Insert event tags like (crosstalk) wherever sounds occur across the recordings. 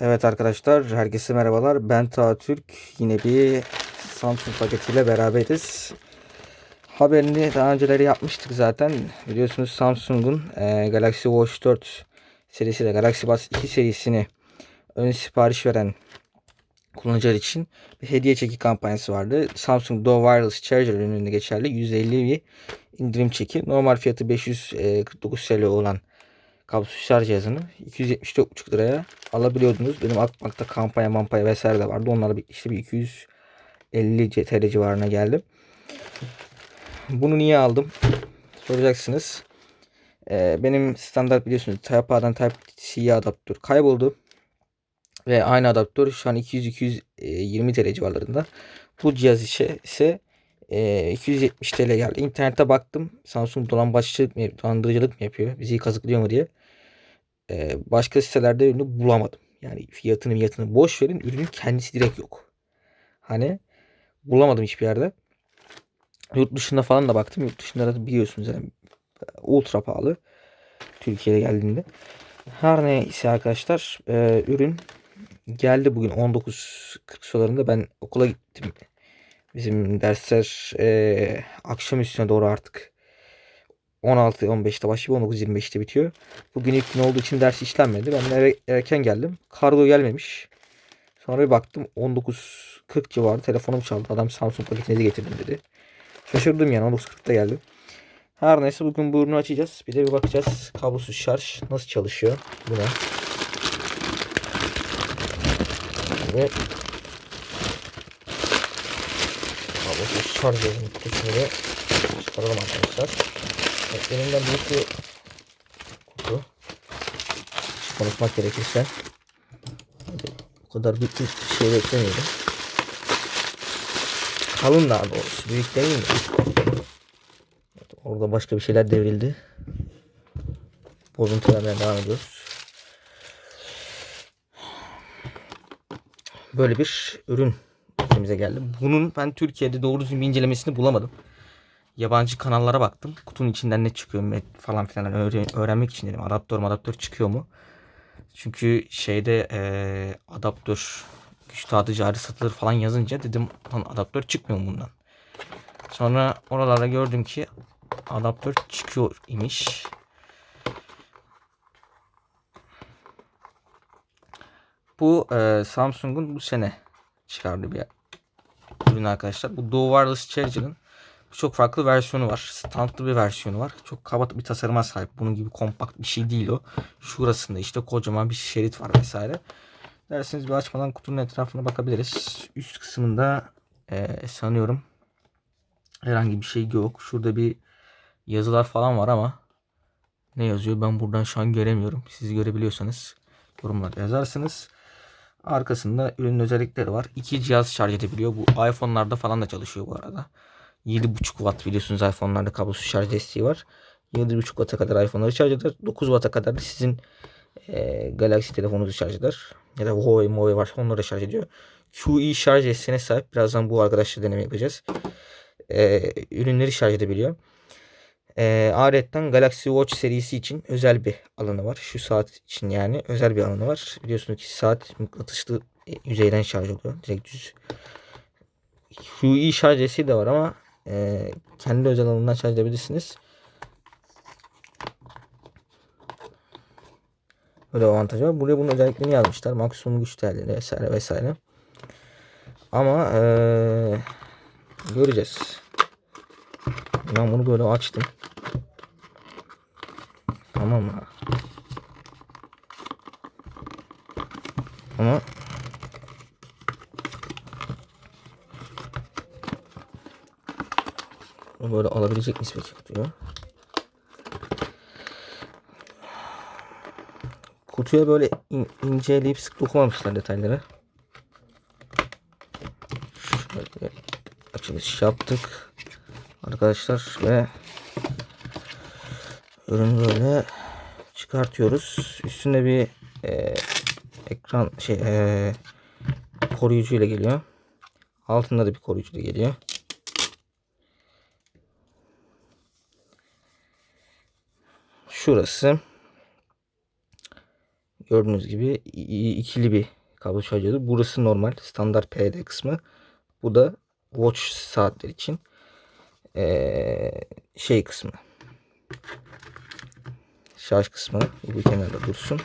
Evet arkadaşlar, herkese merhabalar. Ben Taha Türk. Yine bir Samsung paketiyle beraberiz. Haberini daha önceleri yapmıştık zaten. Biliyorsunuz Samsung'un e, Galaxy Watch 4 serisiyle Galaxy Buds 2 serisini ön sipariş veren kullanıcılar için bir hediye çeki kampanyası vardı. Samsung Duo Wireless Charger ürününde geçerli 150 bir indirim çeki. Normal fiyatı 549 TL olan kablosuz şarj cihazını 274,5 liraya alabiliyordunuz. Benim Akbank'ta kampanya mampanya vesaire de vardı. Onlara işte bir 250 TL civarına geldi. Bunu niye aldım? Soracaksınız. Ee, benim standart biliyorsunuz Type-A'dan Type-C'ye adaptör kayboldu. Ve aynı adaptör şu an 200-220 TL civarlarında. Bu cihaz ise e, 270 TL geldi. İnternete baktım. Samsung dolandırıcılık mı, dolandırıcılık mı yapıyor? Bizi kazıklıyor mu diye. E, başka sitelerde ürünü bulamadım. Yani fiyatını fiyatını boş verin. Ürünün kendisi direkt yok. Hani bulamadım hiçbir yerde. Yurt dışında falan da baktım. Yurt dışında da biliyorsunuz yani ultra pahalı. Türkiye'ye geldiğinde. Her neyse arkadaşlar e, ürün geldi bugün 19.40 sularında ben okula gittim. Bizim dersler e, akşam üstüne doğru artık 16-15'te başlıyor 19-25'te bitiyor. Bugün ilk gün olduğu için ders işlenmedi. Ben er- erken geldim. Kargo gelmemiş. Sonra bir baktım 19.40 civarı telefonum çaldı. Adam Samsung paketini de getirdim dedi. Şaşırdım yani 19.40'da geldi. Her neyse bugün bu ürünü açacağız. Bir de bir bakacağız kablosuz şarj nasıl çalışıyor buna. Ve kablosuz şarj cihazının kutusunu çıkaralım arkadaşlar. Evet, elimden büyük bir kutu. Konuşmak gerekirse. O kadar büyük bir şey beklemiyordum. Kalın daha doğrusu. Büyük değil mi? Evet, orada başka bir şeyler devrildi. Bozuntularına devam ediyoruz. Böyle bir ürün elimize geldi. Bunun ben Türkiye'de doğru düzgün bir incelemesini bulamadım. Yabancı kanallara baktım. Kutunun içinden ne çıkıyor mu falan filan öğren- öğrenmek için dedim. Adaptör adaptör çıkıyor mu? Çünkü şeyde eee, adaptör güç dağıtıcı ayrı satılır falan yazınca dedim lan adaptör çıkmıyor mu bundan? Sonra oralarda gördüm ki adaptör çıkıyor imiş. Bu eee, Samsung'un bu sene çıkardığı bir ürün arkadaşlar. Bu Duo Wireless Charger'ın çok farklı versiyonu var. Standlı bir versiyonu var. Çok kaba bir tasarıma sahip. Bunun gibi kompakt bir şey değil o. Şurasında işte kocaman bir şerit var vesaire. Derseniz bir açmadan kutunun etrafına bakabiliriz. Üst kısmında eee, sanıyorum herhangi bir şey yok. Şurada bir yazılar falan var ama ne yazıyor ben buradan şu an göremiyorum. Siz görebiliyorsanız yorumlarda yazarsınız. Arkasında ürünün özellikleri var. İki cihaz şarj edebiliyor. Bu iPhone'larda falan da çalışıyor bu arada. 7.5 watt biliyorsunuz iPhone'larda kablosuz şarj desteği var. 7.5 watt'a kadar iPhone'ları şarj eder. 9 watt'a kadar da sizin e, Galaxy telefonunuzu şarj eder. Ya da Huawei, Huawei varsa onları da şarj ediyor. QE şarj desteğine sahip. Birazdan bu arkadaşla deneme yapacağız. E, ürünleri şarj edebiliyor. E, ayrıca Galaxy Watch serisi için özel bir alanı var. Şu saat için yani özel bir alanı var. Biliyorsunuz ki saat mıknatıslı e, yüzeyden şarj oluyor. Direkt düz. QE şarj desteği de var ama e, kendi özel alanından şarj edebilirsiniz. Böyle avantajı var. Buraya bunun özelliklerini yazmışlar. Maksimum güç değerleri vesaire vesaire. Ama e, göreceğiz. Ben bunu böyle açtım. Tamam mı? Ama böyle alabilecek miyiz peki kutuyu? Kutuya böyle in, inceleyip sık dokunmamışlar detayları. Şöyle açılış yaptık. Arkadaşlar ve ürünü böyle çıkartıyoruz. Üstünde bir e, ekran şey e, koruyucu ile geliyor. Altında da bir koruyucu ile geliyor. Şurası Gördüğünüz gibi ikili bir kablo şarj. Burası normal standart PD kısmı. Bu da watch saatler için ee, şey kısmı. Şarj kısmı bu kenarda dursun.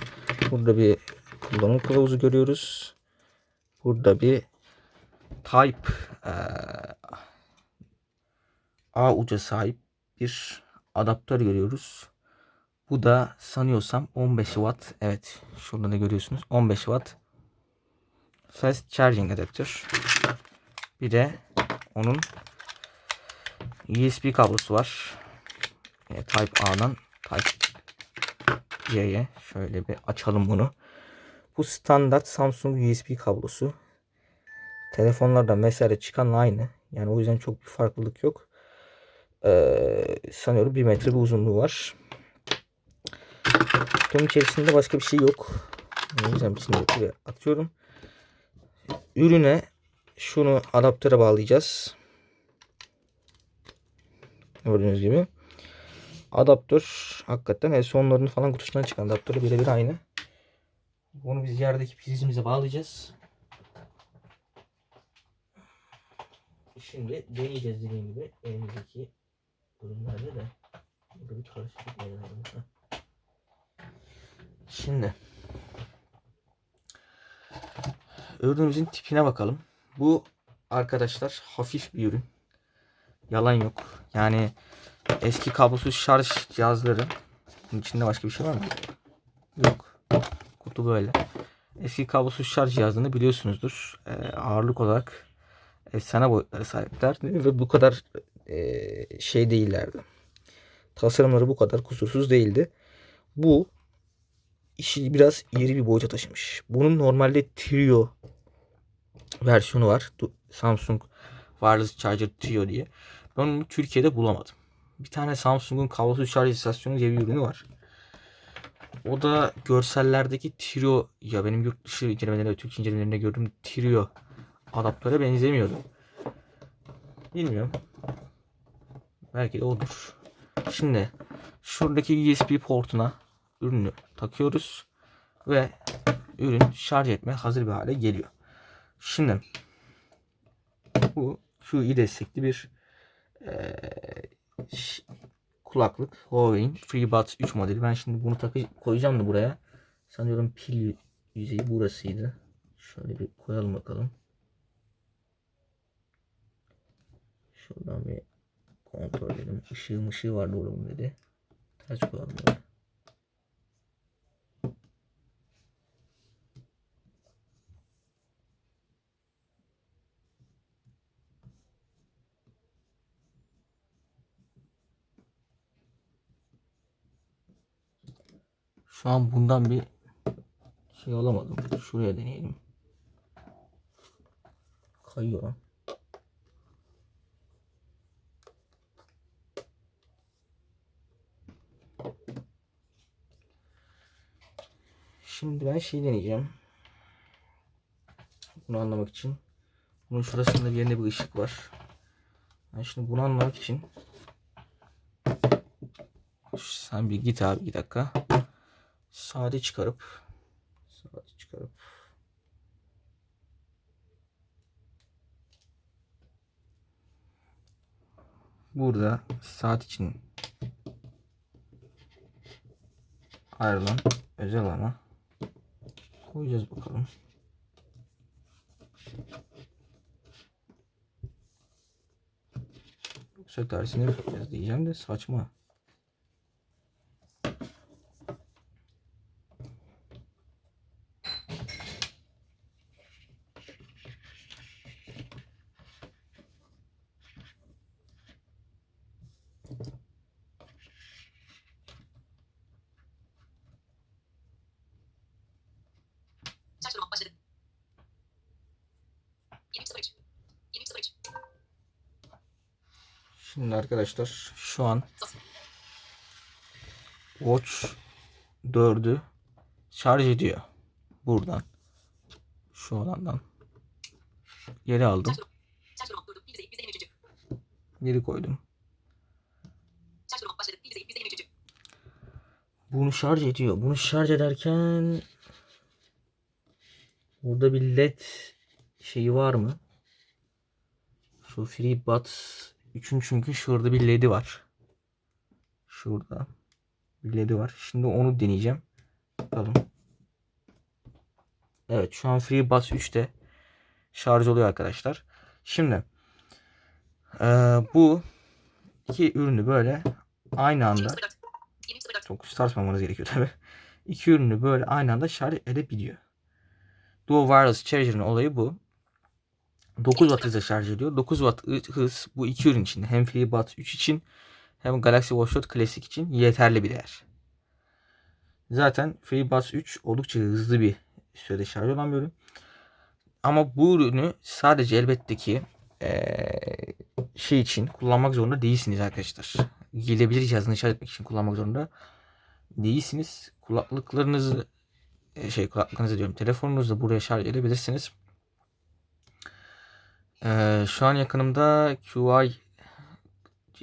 Burada bir kullanım kılavuzu görüyoruz. Burada bir Type ee, A uca sahip bir adaptör görüyoruz. Bu da sanıyorsam 15 watt. Evet şurada da görüyorsunuz 15 watt. Fast charging adaptör. Bir de onun USB kablosu var. Yine Type A'dan Type C'ye şöyle bir açalım bunu. Bu standart Samsung USB kablosu. Telefonlarda vesaire çıkan aynı. Yani o yüzden çok bir farklılık yok. Ee, sanıyorum 1 metre bir uzunluğu var. Kutunun içerisinde başka bir şey yok. O yüzden içinde buraya atıyorum. Ürüne şunu adaptöre bağlayacağız. Gördüğünüz gibi. Adaptör hakikaten el sonlarını falan kutusundan çıkan adaptörü birebir aynı. Bunu biz yerdeki prizimize bağlayacağız. Şimdi deneyeceğiz dediğim gibi elimizdeki ürünlerde de burada bir karışıklık meydana. Şimdi ürünümüzün tipine bakalım. Bu arkadaşlar hafif bir ürün. Yalan yok. Yani eski kablosuz şarj cihazları bunun içinde başka bir şey var mı? Yok. Kutu böyle. Eski kablosuz şarj cihazını biliyorsunuzdur. Ee, ağırlık olarak efsane boyutlara sahipler ve bu kadar e, şey değillerdi. Tasarımları bu kadar kusursuz değildi. Bu işi biraz ileri bir boyuta taşımış. Bunun normalde Trio versiyonu var. Samsung Wireless Charger Trio diye. Ben onu Türkiye'de bulamadım. Bir tane Samsung'un kablosuz şarj istasyonu diye bir ürünü var. O da görsellerdeki Trio ya benim yurt dışı incelemelerinde, Türk incelemelerinde gördüğüm Trio adaptöre benzemiyordu. Bilmiyorum. Belki de odur. Şimdi şuradaki USB portuna ürünü takıyoruz ve ürün şarj etme hazır bir hale geliyor. Şimdi bu QI destekli bir eee, ş- kulaklık Huawei'in FreeBuds 3 modeli. Ben şimdi bunu takı koyacağım da buraya. Sanıyorum pil yüzeyi burasıydı. Şöyle bir koyalım bakalım. Şuradan bir kontrol edelim. Işığı mışığı vardı oğlum dedi. Ters koyalım böyle. Şu an bundan bir şey alamadım. Şuraya deneyelim. Kayıyor. Şimdi ben şey deneyeceğim. Bunu anlamak için. Bunun şurasında bir yerinde bir ışık var. Ben şimdi bunu anlamak için sen bir git abi bir dakika. Sade çıkarıp sade çıkarıp burada saat için ayrılan özel ama koyacağız bakalım. Yoksa tersini yapacağız diyeceğim de saçma. Arkadaşlar şu an Watch 4'ü şarj ediyor. Buradan. Şu alandan. Geri aldım. Geri koydum. Bunu şarj ediyor. Bunu şarj ederken Burada bir led şeyi var mı? Şu FreeBuds 3'ün çünkü şurada bir led'i var. Şurada bir led'i var. Şimdi onu deneyeceğim. Bakalım. Evet şu an FreeBuds 3'te şarj oluyor arkadaşlar. Şimdi eee, bu iki ürünü böyle aynı anda 20.04. 20.04. çok sarsmamanız gerekiyor tabi. İki ürünü böyle aynı anda şarj edebiliyor. Dual Wireless Charger'ın olayı bu. 9 watt hızla şarj ediyor. 9 watt hız bu iki ürün için hem FreeBuds 3 için hem Galaxy Watch 4 Classic için yeterli bir değer. Zaten FreeBuds 3 oldukça hızlı bir sürede şarj olan bir ürün. Ama bu ürünü sadece elbette ki eee, şey için kullanmak zorunda değilsiniz arkadaşlar. Gelebilir cihazını şarj etmek için kullanmak zorunda değilsiniz. Kulaklıklarınızı şey kulaklıklarınızı diyorum telefonunuzu buraya şarj edebilirsiniz. Ee, şu an yakınımda QI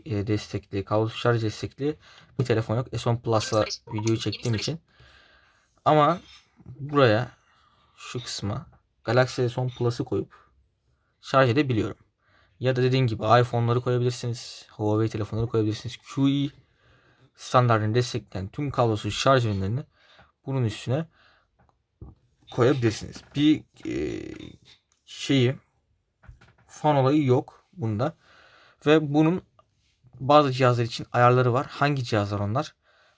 e, destekli, kablosuz şarj destekli bir telefon yok. S10 Plus'la videoyu çektiğim için. Ama buraya şu kısma Galaxy S10 Plus'ı koyup şarj edebiliyorum. Ya da dediğim gibi iPhone'ları koyabilirsiniz. Huawei telefonları koyabilirsiniz. QI standartını destekleyen tüm kablosuz şarj ürünlerini bunun üstüne koyabilirsiniz. Bir e, şeyi fan olayı yok bunda. Ve bunun bazı cihazlar için ayarları var. Hangi cihazlar onlar?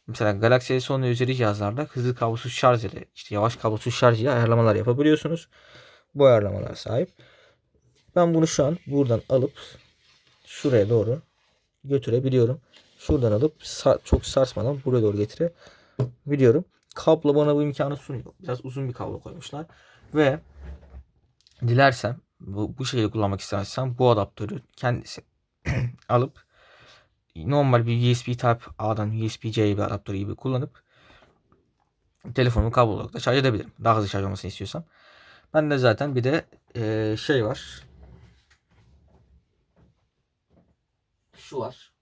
Mesela Galaxy S10 ve üzeri cihazlarda hızlı kablosuz şarj ile işte yavaş kablosuz şarj ile ayarlamalar yapabiliyorsunuz. Bu ayarlamalar sahip. Ben bunu şu an buradan alıp şuraya doğru götürebiliyorum. Şuradan alıp çok sarsmadan buraya doğru getirebiliyorum. Kablo bana bu imkanı sunuyor. Biraz uzun bir kablo koymuşlar. Ve dilersem bu, bu şekilde kullanmak istersem bu adaptörü kendisi (clears throat) alıp normal bir USB Type A'dan USB-C bir adaptörü gibi kullanıp telefonumu kablo olarak da şarj edebilirim. Daha hızlı şarj olmasını istiyorsam. Ben de zaten bir de eee, şey var. Şu var.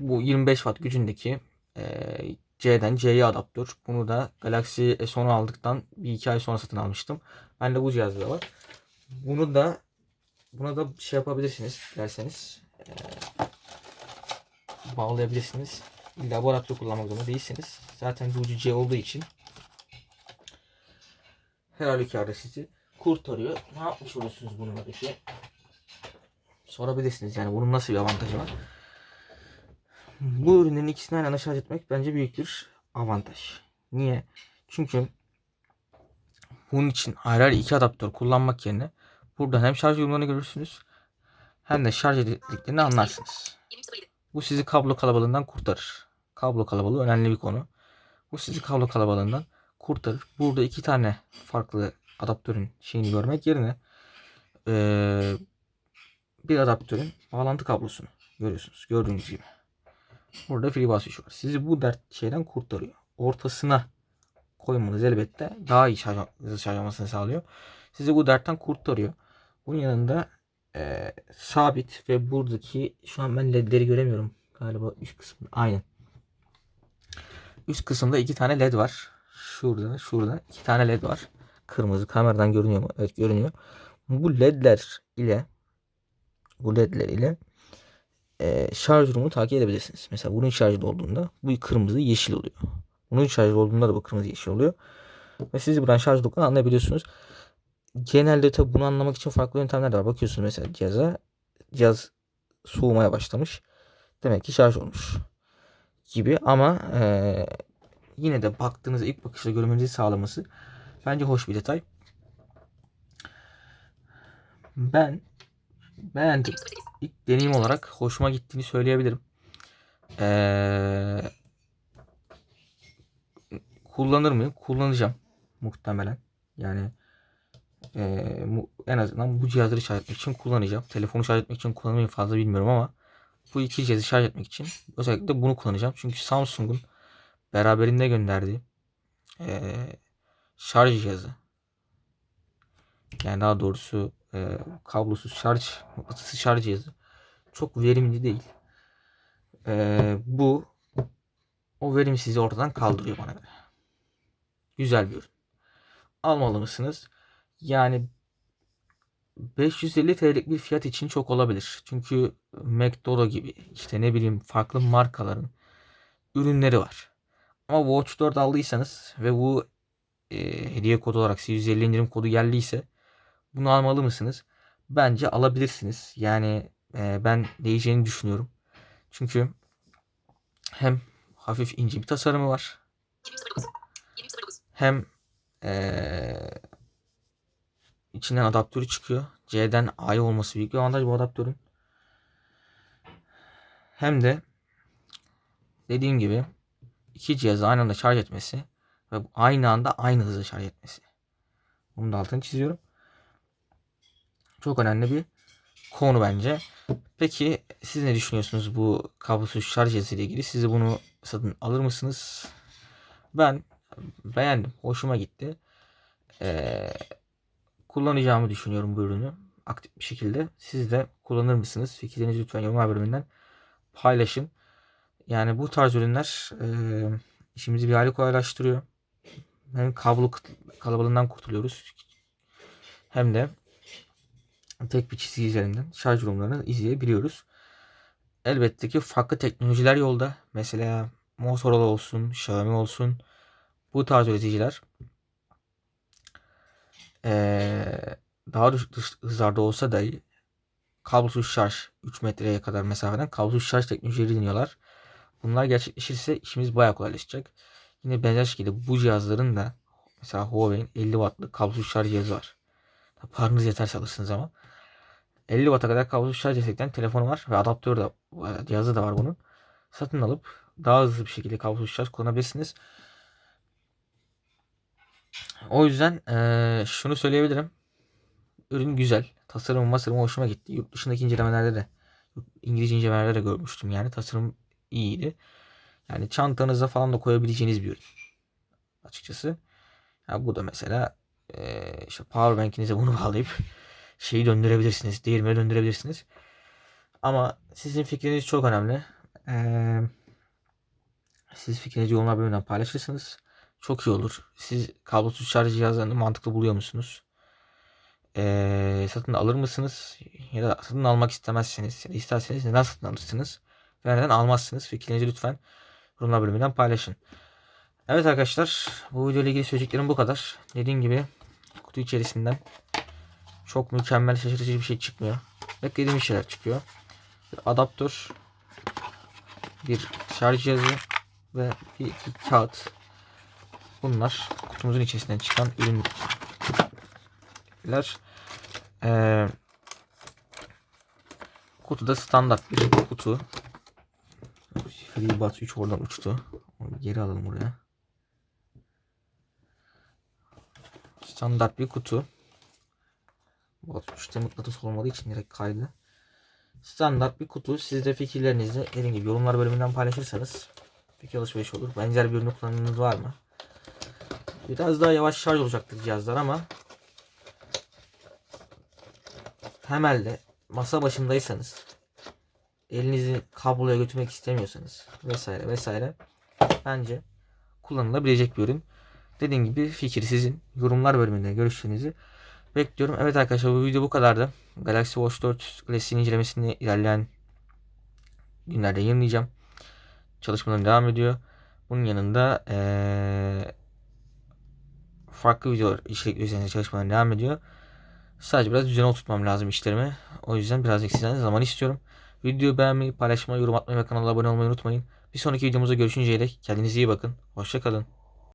Bu 25 watt gücündeki C'den C'ye adaptör. Bunu da Galaxy S10'u aldıktan bir iki ay sonra satın almıştım. Ben de bu cihazda da var. Bunu da buna da şey yapabilirsiniz derseniz eee, bağlayabilirsiniz. Adaptörü kullanmak zorunda değilsiniz. Zaten bu C olduğu için her halükarda sizi kurtarıyor. Ne yapmış olursunuz bununla peki? Sorabilirsiniz yani bunun nasıl bir avantajı var? Bu ürünlerin ikisini aynı anda şarj etmek bence büyük bir avantaj. Niye? Çünkü bunun için ayrı ayrı iki adaptör kullanmak yerine buradan hem şarj yorumlarını görürsünüz hem de şarj edildiklerini anlarsınız. 20.07. Bu sizi kablo kalabalığından kurtarır. Kablo kalabalığı önemli bir konu. Bu sizi kablo kalabalığından kurtarır. Burada iki tane farklı adaptörün şeyini görmek yerine eee, bir adaptörün bağlantı kablosunu görüyorsunuz. Gördüğünüz gibi. Burada 3 var. Sizi bu dert şeyden kurtarıyor. Ortasına koymanız elbette daha iyi şarj, hızlı şarj olmasını sağlıyor. Sizi bu dertten kurtarıyor. Bunun yanında eee, sabit ve buradaki şu an ben ledleri göremiyorum. Galiba üst kısmı. Aynen. Üst kısımda iki tane led var. Şurada, şurada iki tane led var. Kırmızı kameradan görünüyor mu? Evet görünüyor. Bu ledler ile bu ledler ile e, şarj durumunu takip edebilirsiniz. Mesela bunun şarjda olduğunda bu kırmızı yeşil oluyor. Bunun şarjda olduğunda da bu kırmızı yeşil oluyor. Ve siz buradan şarj olduğunu anlayabiliyorsunuz. Genelde tabi bunu anlamak için farklı yöntemler de var. Bakıyorsunuz mesela cihaza. Cihaz soğumaya başlamış. Demek ki şarj olmuş. Gibi ama e, yine de baktığınızda ilk bakışta görmenizi sağlaması bence hoş bir detay. Ben beğendim. 20.08. İlk deneyim olarak hoşuma gittiğini söyleyebilirim. Ee, kullanır mıyım? Kullanacağım muhtemelen. Yani ee, mu- en azından bu cihazları şarj etmek için kullanacağım. Telefonu şarj etmek için kullanır mıyım fazla bilmiyorum ama bu iki cihazı şarj etmek için özellikle bunu kullanacağım. Çünkü Samsung'un beraberinde gönderdiği ee, şarj cihazı yani daha doğrusu e, kablosuz şarj mıknatısı şarj cihazı çok verimli değil. Ee, bu o verimsizliği ortadan kaldırıyor bana. Güzel bir ürün. Almalı mısınız? Yani 550 TL'lik bir fiyat için çok olabilir. Çünkü McDodo gibi işte ne bileyim farklı markaların ürünleri var. Ama Watch 4 aldıysanız ve bu e, hediye kodu olarak size 150 indirim kodu geldiyse bunu almalı mısınız? Bence alabilirsiniz. Yani e, ben değeceğini düşünüyorum. Çünkü hem hafif ince bir tasarımı var 2009. 2009. hem eee, içinden adaptörü çıkıyor. C'den A'ya olması büyük bir avantaj bu adaptörün. Hem de dediğim gibi iki cihazı aynı anda şarj etmesi ve aynı anda aynı hızda şarj etmesi. Bunun da altını çiziyorum. Çok önemli bir konu bence. Peki siz ne düşünüyorsunuz bu kablosuz şarj ile ilgili? Siz bunu satın alır mısınız? Ben beğendim. Hoşuma gitti. Ee, kullanacağımı düşünüyorum bu ürünü. Aktif bir şekilde. Siz de kullanır mısınız? Fikirlerinizi lütfen yorumlar bölümünden paylaşın. Yani bu tarz ürünler e, işimizi bir hali kolaylaştırıyor. Hem kablo kalabalığından kurtuluyoruz. Hem de tek bir çizgi üzerinden şarj durumlarını izleyebiliyoruz. Elbette ki farklı teknolojiler yolda. Mesela Motorola olsun, Xiaomi olsun. Bu tarz üreticiler eee, daha düşük hız- hızlarda olsa dahi kablosuz şarj 3 metreye kadar mesafeden kablosuz şarj teknolojileri deniyorlar. Bunlar gerçekleşirse işimiz bayağı kolaylaşacak. Yine benzer şekilde bu cihazların da mesela Huawei'in 50 wattlık kablosuz şarj cihazı var. Paranız yeterse alırsınız ama. 50 watt'a kadar kablosuz şarj destekleyen telefonu var ve adaptör de cihazı da var bunun. Satın alıp daha hızlı bir şekilde kablosuz şarj kullanabilirsiniz. O yüzden eee, şunu söyleyebilirim. Ürün güzel. Tasarım masarım hoşuma gitti. Yurt dışındaki incelemelerde de İngilizce incelemelerde de görmüştüm yani. Tasarım iyiydi. Yani çantanıza falan da koyabileceğiniz bir ürün. Açıkçası. Ya bu da mesela eee işte powerbank'inize bunu (laughs) bağlayıp şeyi döndürebilirsiniz. Değirmeni döndürebilirsiniz. Ama sizin fikriniz çok önemli. Eee siz fikrinizi yorumlar bölümünden paylaşırsınız. Çok iyi olur. Siz kablosuz şarj cihazlarını mantıklı buluyor musunuz? Eee, satın alır mısınız? Ya da satın almak istemezseniz ya da isterseniz neden satın alırsınız? Ve neden almazsınız? Fikirlerinizi lütfen yorumlar bölümünden paylaşın. Evet arkadaşlar bu video ile ilgili söyleyeceklerim bu kadar. Dediğim gibi kutu içerisinden çok mükemmel şaşırtıcı bir şey çıkmıyor. Beklediğim şeyler çıkıyor. Bir adaptör, bir şarj cihazı ve bir iki kağıt. Bunlar kutumuzun içerisinden çıkan ürünler. Ee, kutuda standart bir kutu. FreeBuds 3 oradan uçtu. Geri alalım buraya. Standart bir kutu. Buds 3'te mıknatıs olmadığı için direkt kaydı. Standart bir kutu. Siz de fikirlerinizi dediğim gibi yorumlar bölümünden paylaşırsanız fikir alışveriş olur. Benzer bir ürünü kullanımınız var mı? Biraz daha yavaş şarj olacaktır cihazlar ama temelde masa başındaysanız elinizi kabloya götürmek istemiyorsanız vesaire vesaire bence kullanılabilecek bir ürün. Dediğim gibi fikir sizin. Yorumlar bölümünde görüşlerinizi bekliyorum. Evet arkadaşlar bu video bu kadardı. Galaxy Watch 4 Classic'in incelemesini ilerleyen günlerde yayınlayacağım. Çalışmalarım devam ediyor. Bunun yanında eee farklı videolar içerikleri üzerinde çalışmalarım devam ediyor. Sadece biraz düzene oturtmam lazım işlerimi. O yüzden birazcık sizden de zaman istiyorum. Videoyu beğenmeyi, paylaşmayı, yorum atmayı ve kanala abone olmayı unutmayın. Bir sonraki videomuzda görüşünceye dek kendinize iyi bakın. Hoşçakalın.